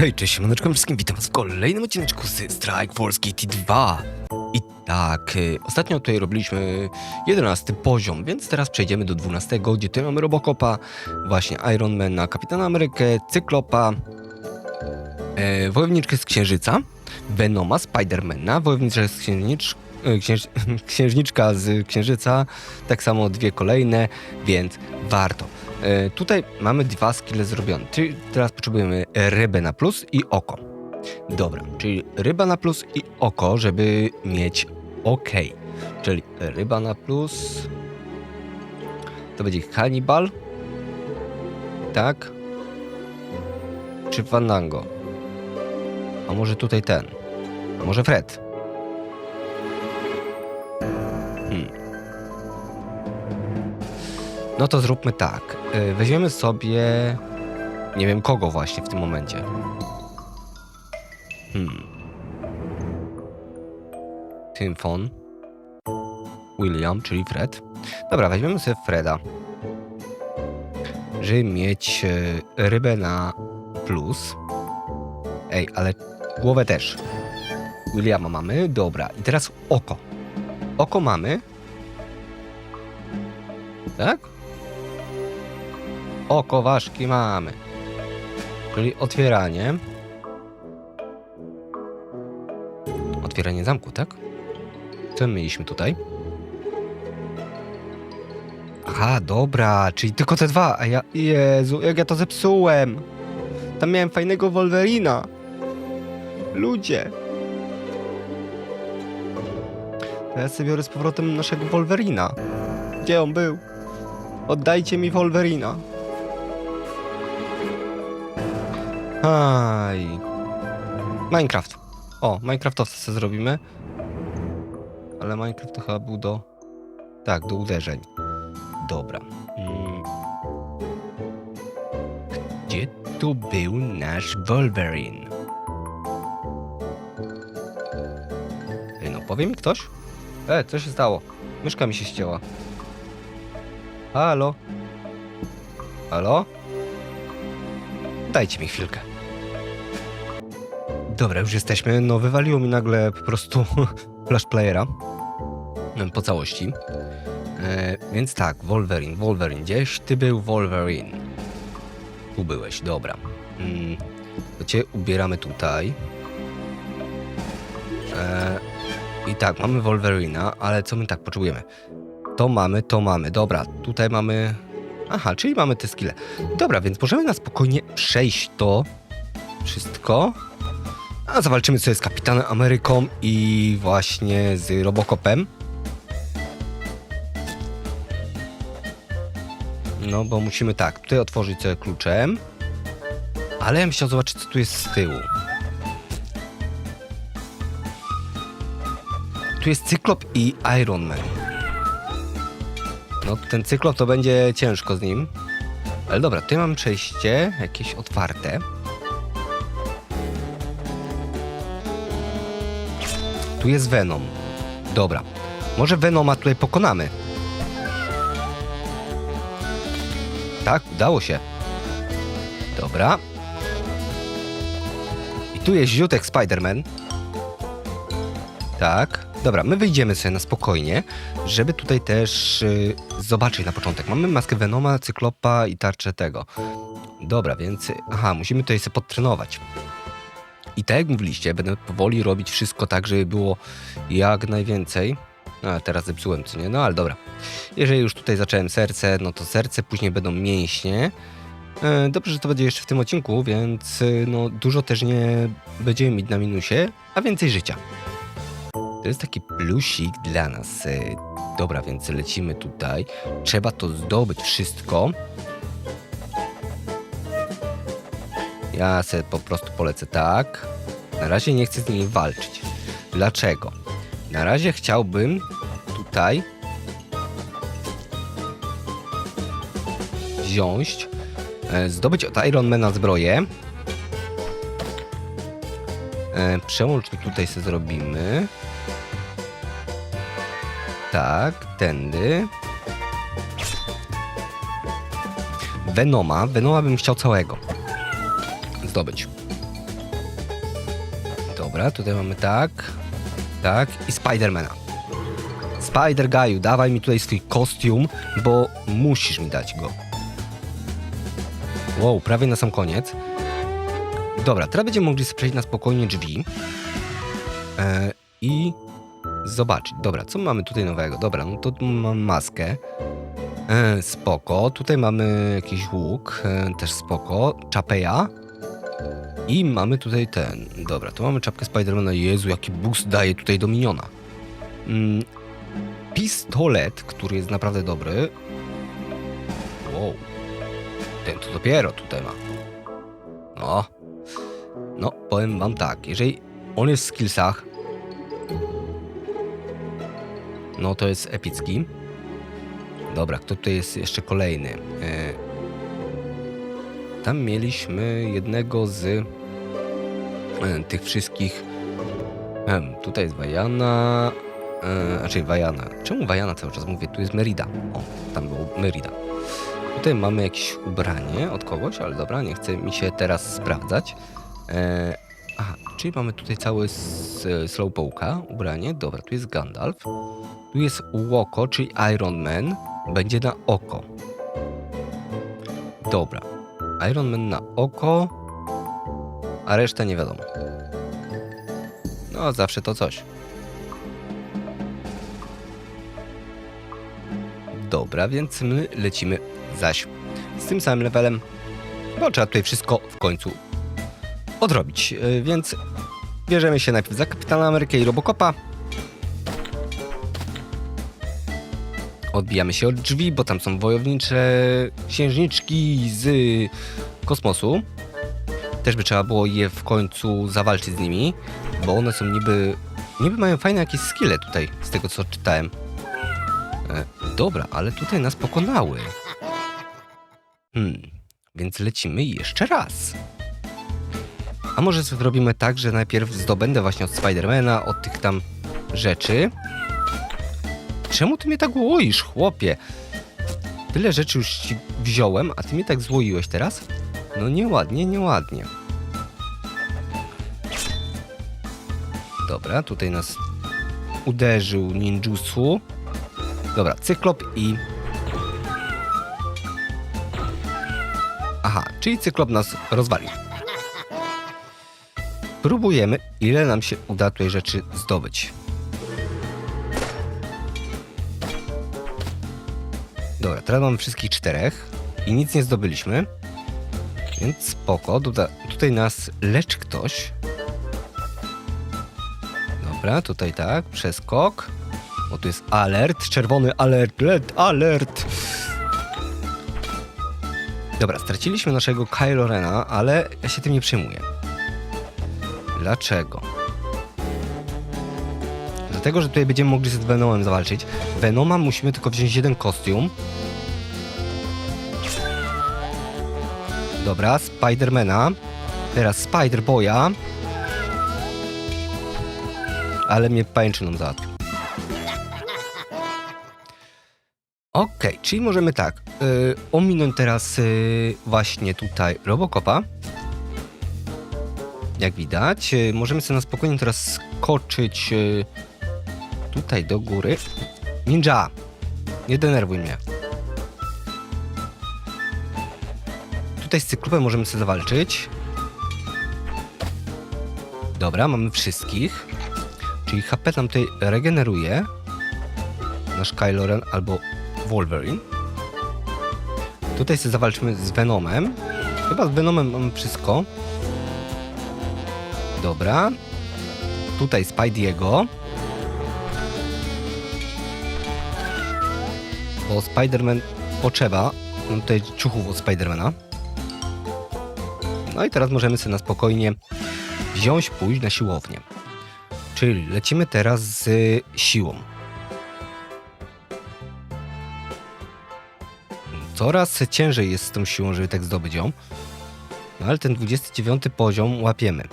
Hej, cześć, siemaneczko wszystkim, witam was w kolejnym odcineczku z Strike Force GT2. I tak, y, ostatnio tutaj robiliśmy 11 poziom, więc teraz przejdziemy do 12, gdzie tutaj mamy Robocopa, właśnie Ironmana, Kapitana Amerykę, Cyklopa, e, Wojowniczkę z Księżyca, Venoma, Spidermana, Wojowniczkę z e, księż, Księżniczka z Księżyca, tak samo dwie kolejne, więc warto. E, tutaj mamy dwa skille zrobione, czyli teraz potrzebujemy rybę na plus i oko. Dobra, czyli ryba na plus i oko, żeby mieć OK. Czyli ryba na plus. To będzie Hannibal. Tak. Czy Fandango? A może tutaj ten? A może Fred? No to zróbmy tak. Y, Weźmiemy sobie. Nie wiem kogo właśnie w tym momencie. Hmm. Tymfon. William, czyli Fred. Dobra, weźmiemy sobie Freda. Żeby mieć e, rybę na plus. Ej, ale głowę też. Williama mamy. Dobra, i teraz oko. Oko mamy. Tak? Oko ważki mamy. Czyli otwieranie. Otwieranie zamku, tak? Co my mieliśmy tutaj? Aha, dobra, czyli tylko te dwa, a ja... Jezu, jak ja to zepsułem! Tam miałem fajnego Wolverina. Ludzie. Ja sobie biorę z powrotem naszego Wolverina. Gdzie on był? Oddajcie mi Wolverina. Aj. Minecraft. O, Minecraftowca sobie zrobimy. Ale Minecraft to chyba był do... Tak, do uderzeń. Dobra. Mm. Gdzie tu był nasz Wolverine? Ej, no powie mi ktoś? E, co się stało? Myszka mi się ścięła. Halo? Halo? Dajcie mi chwilkę. Dobra, już jesteśmy. No, wywaliło mi nagle po prostu flash playera em, po całości. E, więc tak, Wolverine, Wolverine, gdzieś ty był Wolverine. Tu byłeś, dobra. Mm, to cię ubieramy tutaj. E, I tak, mamy Wolverina, ale co my tak potrzebujemy? To mamy, to mamy. Dobra, tutaj mamy. Aha, czyli mamy te skille. Dobra, więc możemy na spokojnie przejść to wszystko. A zawalczymy sobie z Kapitanem Ameryką i właśnie z Robocopem. No, bo musimy tak, tutaj otworzyć sobie kluczem. Ale ja bym chciał zobaczyć, co tu jest z tyłu. Tu jest Cyklop i Iron Man. No, ten Cyklop to będzie ciężko z nim. Ale dobra, tutaj mam przejście jakieś otwarte. Tu jest Venom. Dobra. Może Venoma tutaj pokonamy. Tak, udało się. Dobra. I tu jest ziutek Spider-Man. Tak. Dobra, my wyjdziemy sobie na spokojnie, żeby tutaj też y, zobaczyć na początek. Mamy maskę Venoma, Cyklopa i tarczę tego. Dobra, więc... Aha, musimy tutaj sobie podtrenować. I tak jak mówiliście, będę powoli robić wszystko tak, żeby było jak najwięcej. No, a teraz zepsułem, co nie? No ale dobra. Jeżeli już tutaj zacząłem serce, no to serce, później będą mięśnie. E, Dobrze, że to będzie jeszcze w tym odcinku, więc e, no, dużo też nie będziemy mieć na minusie, a więcej życia. To jest taki plusik dla nas. E, Dobra, więc lecimy tutaj. Trzeba to zdobyć wszystko. Ja se po prostu polecę tak. Na razie nie chcę z nimi walczyć. Dlaczego? Na razie chciałbym tutaj wziąć, e, zdobyć od Ironmana zbroję. E, Przełącznik tutaj sobie zrobimy. Tak, tędy. Venoma. Venoma bym chciał całego zdobyć. Dobra, tutaj mamy tak, tak i Spidermana. Spider Gaju, dawaj mi tutaj swój kostium, bo musisz mi dać go. Wow, prawie na sam koniec. Dobra, teraz będziemy mogli przejść na spokojnie drzwi e, i zobaczyć. Dobra, co mamy tutaj nowego? Dobra, no to mam maskę. E, spoko. Tutaj mamy jakiś łuk, e, też spoko. Czapeja. I mamy tutaj ten. Dobra, to mamy czapkę Spidermana. Jezu, jaki boost daje tutaj do miniona. Mm, pistolet, który jest naprawdę dobry. Wow. Ten to dopiero tutaj ma. No. No, powiem wam tak. Jeżeli on jest w skillsach, no to jest epicki. Dobra, kto tutaj jest jeszcze kolejny? E, Tam mieliśmy jednego z tych wszystkich. Tutaj jest Wajana. E, raczej Wajana. Czemu Wajana cały czas mówię? Tu jest Merida. O, tam było Merida. Tutaj mamy jakieś ubranie od kogoś, ale dobra, nie chce mi się teraz sprawdzać. E, aha, czyli mamy tutaj cały s- Slowpoke'a, ubranie. Dobra, tu jest Gandalf. Tu jest Łoko, czyli Iron Man. Będzie na oko. Dobra. Iron Man na oko, a reszta nie wiadomo. No, zawsze to coś. Dobra, więc my lecimy zaś z tym samym levelem, bo trzeba tutaj wszystko w końcu odrobić. Yy, Więc bierzemy się najpierw za Kapitana Amerykę i Robocopa. Odbijamy się od drzwi, bo tam są wojownicze księżniczki z kosmosu. Też by trzeba było je w końcu zawalczyć z nimi, bo one są niby... Niby mają fajne jakieś skille tutaj, z tego co czytałem. E, dobra, ale tutaj nas pokonały. Hmm, więc lecimy jeszcze raz. A może zrobimy tak, że najpierw zdobędę właśnie od Spidermana, od tych tam rzeczy. Czemu ty mnie tak łoisz, chłopie? Tyle rzeczy już ci wziąłem, a ty mnie tak złoiłeś teraz? No nieładnie, nieładnie. Dobra, tutaj nas uderzył ninjutsu. Dobra, cyklop i... Aha, czyli cyklop nas rozwalił. Próbujemy, ile nam się uda tutaj rzeczy zdobyć. Dobra, teraz mamy wszystkich czterech i nic nie zdobyliśmy. Więc spoko. Tutaj nas lecz ktoś. Dobra, tutaj tak, przeskok. Bo tu jest alert, czerwony alert, alert, alert. Dobra, straciliśmy naszego Kylo Rena, ale ja się tym nie przejmuję. Dlaczego? Dlatego, że tutaj będziemy mogli z Venomem zawalczyć. Venoma musimy tylko wziąć jeden kostium. Dobra, Spidermana. Teraz Spider-Boya. Ale mnie pajęczyną załatwił. Okej, czyli możemy tak. Yy, ominąć teraz yy, właśnie tutaj Robocopa. Jak widać. Yy, możemy sobie na spokojnie teraz skoczyć yy, tutaj do góry. Ninja! Nie denerwuj mnie. Tutaj z cyklopem możemy sobie zawalczyć. Dobra, mamy wszystkich. Czyli HP nam tutaj regeneruje. Nasz Kylo Ren albo Wolverine. Tutaj sobie zawalczymy z Venomem. Chyba z Venomem mamy wszystko. Dobra. Tutaj Spidey'ego. Bo Spider-Man potrzeba. Mam tutaj ciuchów od Spidermana. No i teraz możemy sobie na spokojnie wziąć, pójść na siłownię. Czyli lecimy teraz z siłą. Coraz ciężej jest z tą siłą, żeby tak zdobyć ją. No ale ten 29 poziom łapiemy.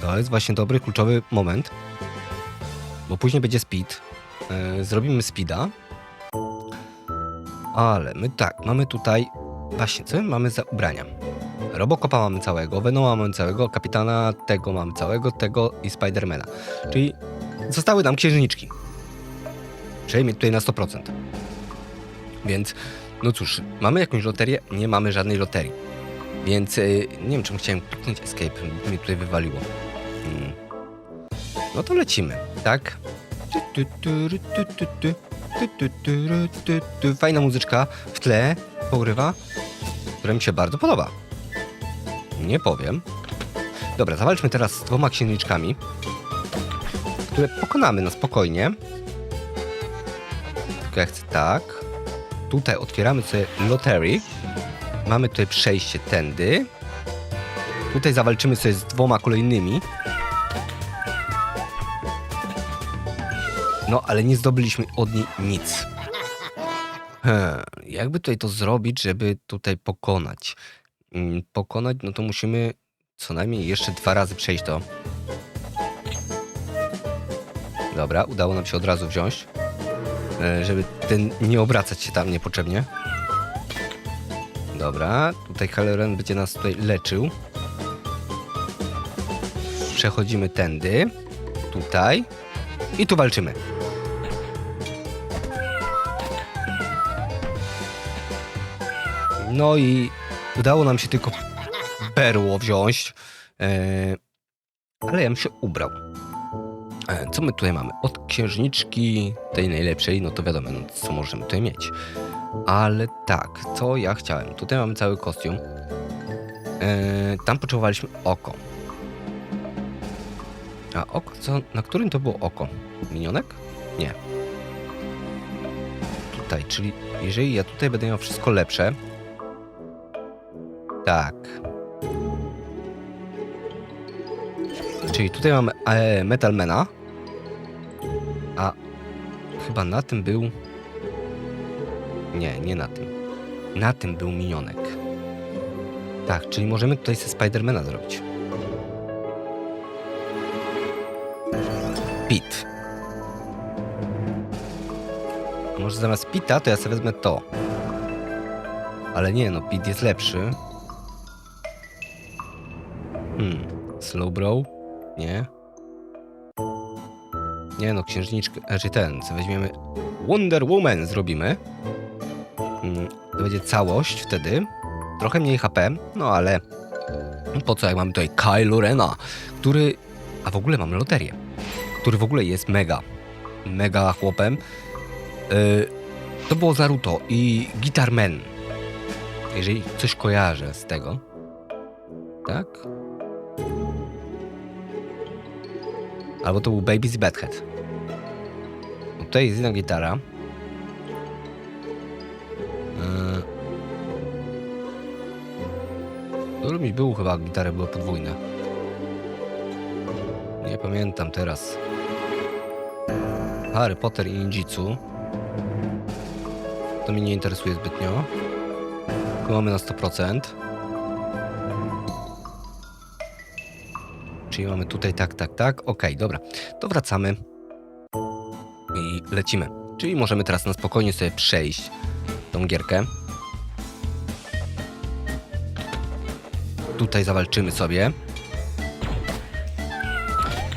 To jest właśnie dobry, kluczowy moment. Bo później będzie speed. Yy, zrobimy speeda. Ale my tak, mamy tutaj... Właśnie, co my mamy za ubrania? Robocopa mamy całego, Venoma mamy całego, Kapitana tego mamy całego, tego i Spidermana. Czyli zostały nam księżniczki. Przejmie tutaj na 100%. Więc, no cóż, mamy jakąś loterię? Nie mamy żadnej loterii. Więc y, nie wiem, czemu chciałem kliknąć escape, mnie tutaj wywaliło. Hmm. No to lecimy, tak? Fajna muzyczka w tle porywa, która mi się bardzo podoba. Nie powiem. Dobra, zawalczmy teraz z dwoma księżniczkami, które pokonamy na spokojnie. Tylko ja chcę tak. Tutaj otwieramy sobie lottery. Mamy tutaj przejście tędy. Tutaj zawalczymy sobie z dwoma kolejnymi. No, ale nie zdobyliśmy od niej nic. Hmm, jakby tutaj to zrobić, żeby tutaj pokonać? Mm, Pokonać, no to musimy co najmniej jeszcze dwa razy przejść to. Dobra, udało nam się od razu wziąć, e, żeby ten nie obracać się tam niepotrzebnie. Dobra, tutaj Halloran będzie nas tutaj leczył. Przechodzimy tędy, tutaj i tu walczymy. No i udało nam się tylko perło wziąć, e, ale ja bym się ubrał. E, co my tutaj mamy? Od księżniczki tej najlepszej, no to wiadomo, no, co możemy tutaj mieć. Ale tak, co ja chciałem? Tutaj mamy cały kostium. E, tam potrzebowaliśmy oko. A oko, co? Na którym to było oko? Minionek? Nie. Tutaj, czyli jeżeli ja tutaj będę miał wszystko lepsze. Tak. Czyli tutaj mamy e, Metalmana. A chyba na tym był. Nie, nie na tym. Na tym był minionek. Tak, czyli możemy tutaj ze Spidermana zrobić. Pit. Może zamiast Pita to ja sobie wezmę to. Ale nie, no Pit jest lepszy. Slowbro? Nie. Nie no, księżniczkę, znaczy ten, co weźmiemy Wonder Woman zrobimy. Mm, To będzie całość wtedy. Trochę mniej HP, no ale po co jak mamy tutaj Kylo Rena, który, a w ogóle mamy loterię, który w ogóle jest mega, mega chłopem. Yy, to było Naruto i Guitar Man, jeżeli coś kojarzę z tego. Tak? Albo to był Baby's Bedhead. No Tutaj jest inna gitara. Dużo mi było chyba gitary, były podwójne. Nie pamiętam teraz. Harry Potter i Ninjitsu. To mnie nie interesuje zbytnio. Tu mamy na 100%. Czyli mamy tutaj tak, tak, tak. Okej, dobra. To wracamy i lecimy. Czyli możemy teraz na spokojnie sobie przejść tą gierkę. Tutaj zawalczymy sobie.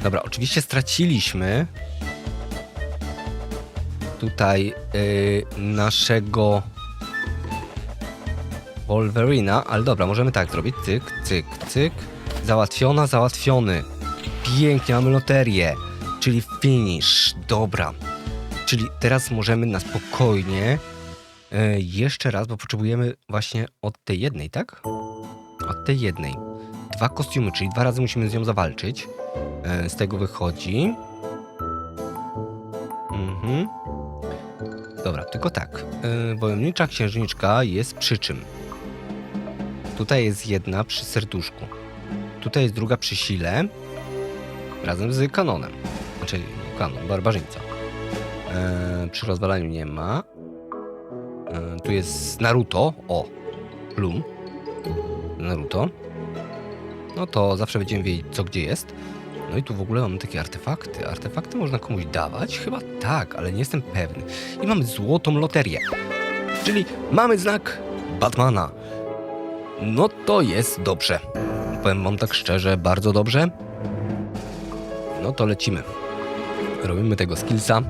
Dobra, oczywiście straciliśmy tutaj yy, naszego Wolverina, ale dobra, możemy tak zrobić. Cyk, cyk, cyk. Załatwiona, załatwiony. Pięknie, mamy loterię. Czyli finish. Dobra. Czyli teraz możemy na spokojnie e, jeszcze raz, bo potrzebujemy właśnie od tej jednej, tak? Od tej jednej. Dwa kostiumy, czyli dwa razy musimy z nią zawalczyć. E, z tego wychodzi. Mhm. Dobra, tylko tak. E, wojownicza księżniczka jest przy czym? Tutaj jest jedna przy serduszku. Tutaj jest druga przy sile. Razem z kanonem. Znaczy, kanon, barbarzyńca. E, przy rozwalaniu nie ma. E, tu jest Naruto. O, Bloom. Naruto. No to zawsze będziemy wiedzieć, co gdzie jest. No i tu w ogóle mamy takie artefakty. Artefakty można komuś dawać? Chyba tak, ale nie jestem pewny. I mamy złotą loterię. Czyli mamy znak Batmana. No to jest dobrze. Powiem wam tak szczerze, bardzo dobrze. No to lecimy. Robimy tego skillsa.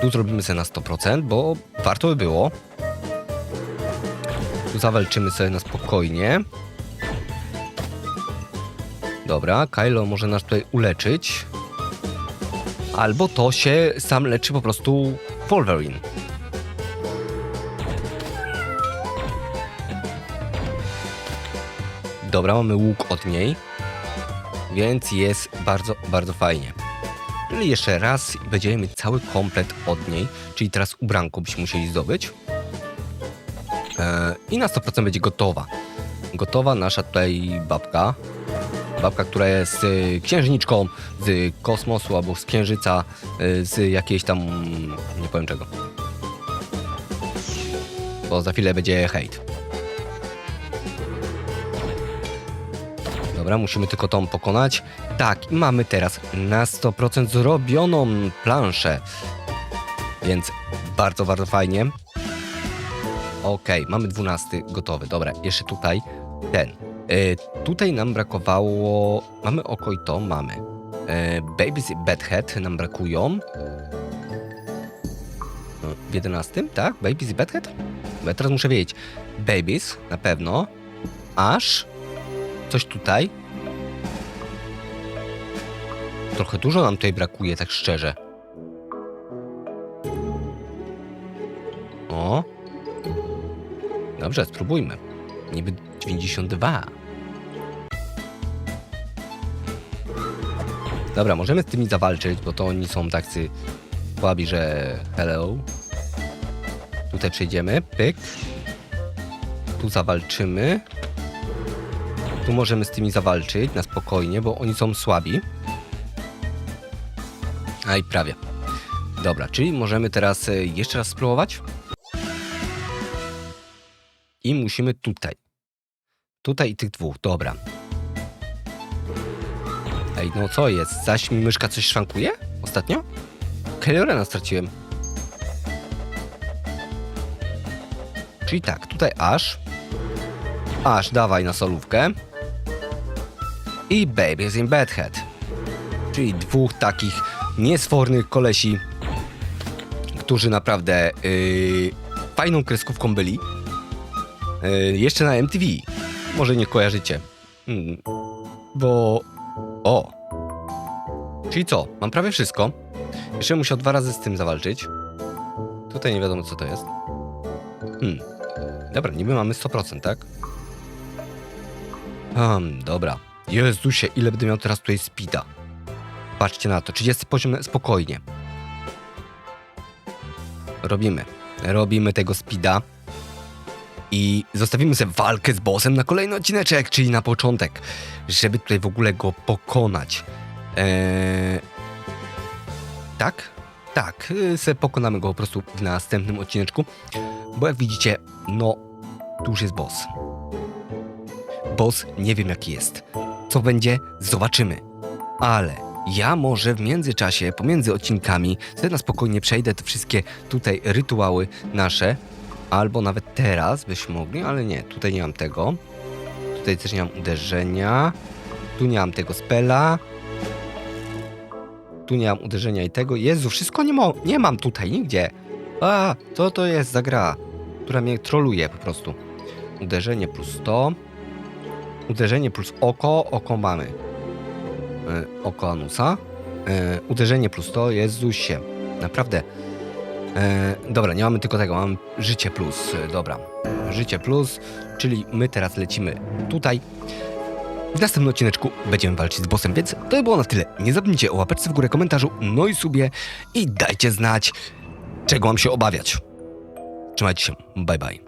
Tu zrobimy sobie na 100%, bo warto by było. Tu zawalczymy sobie na spokojnie. Dobra, Kylo może nas tutaj uleczyć. Albo to się sam leczy po prostu Wolverine. Dobra, mamy łuk od niej. Więc jest bardzo, bardzo fajnie. Czyli jeszcze raz będziemy mieć cały komplet od niej. Czyli teraz ubranko byśmy musieli zdobyć. E, I na 100% będzie gotowa. Gotowa nasza tutaj babka. Babka, która jest y, księżniczką z kosmosu albo z księżyca, y, z jakiejś tam. nie powiem czego. Bo za chwilę będzie hejt. Dobra, musimy tylko tą pokonać. Tak, i mamy teraz na 100% zrobioną planszę. Więc bardzo, bardzo fajnie. Okej, mamy 12 gotowy. Dobra, jeszcze tutaj ten. E, tutaj nam brakowało. Mamy oko i to mamy. E, Babies i Bedhead nam brakują. No, W 11, tak? Babies i Bedhead? Ja teraz muszę wiedzieć. Babies na pewno. Aż. Coś tutaj. Trochę dużo nam tutaj brakuje, tak szczerze. O. Dobrze, spróbujmy. Niby 92. Dobra, możemy z tymi zawalczyć, bo to oni są tacy słabi, że hello. Tutaj przejdziemy, pyk. Tu zawalczymy. Tu możemy z tymi zawalczyć na spokojnie, bo oni są słabi. A i prawie. Dobra, czyli możemy teraz e, jeszcze raz spróbować. I musimy tutaj. Tutaj i tych dwóch, dobra. Ej, no co jest? Zaś mi myszka coś szwankuje? Ostatnio? Kelorena straciłem. Czyli tak, tutaj aż. Aż, dawaj na solówkę. I Babies in Bedhead. Czyli dwóch takich niesfornych kolesi, którzy naprawdę yy, fajną kreskówką byli. Yy, jeszcze na MTV. Może nie kojarzycie. Hmm. Bo... O! Czyli co? Mam prawie wszystko. Jeszcze musiał dwa razy z tym zawalczyć. Tutaj nie wiadomo co to jest. Hmm. Dobra, niby mamy 100%, tak? Hmm, dobra. Jezusie, ile będę miał teraz tutaj speeda. Patrzcie na to, 30 poziom spokojnie. Robimy. Robimy tego speeda. I zostawimy sobie walkę z bossem na kolejny odcineczek, czyli na początek, żeby tutaj w ogóle go pokonać. Eee... Tak? Tak, y, se pokonamy go po prostu w następnym odcineczku, bo jak widzicie, no, tu już jest boss. Boss nie wiem jaki jest. Co będzie, zobaczymy. Ale ja może w międzyczasie, pomiędzy odcinkami, sobie na spokojnie przejdę te wszystkie tutaj rytuały nasze, albo nawet teraz byśmy mogli, ale nie, tutaj nie mam tego. Tutaj też nie mam uderzenia. Tu nie mam tego spela. Tu nie mam uderzenia i tego. Jezu, wszystko nie, mo- nie mam tutaj nigdzie. A, co to jest za gra, która mnie troluje po prostu. Uderzenie plus 100. Uderzenie plus oko. Oko mamy. E, oko Anusa. E, uderzenie plus 100. Jezusie. Naprawdę. E, dobra, nie mamy tylko tego, mamy życie plus. Dobra. Życie plus, czyli my teraz lecimy tutaj. W następnym odcineczku będziemy walczyć z bossem, więc to by było na tyle. Nie zapomnijcie o łapeczce w górę, komentarzu, no i subie i dajcie znać, czego mam się obawiać. Trzymajcie się, bye bye.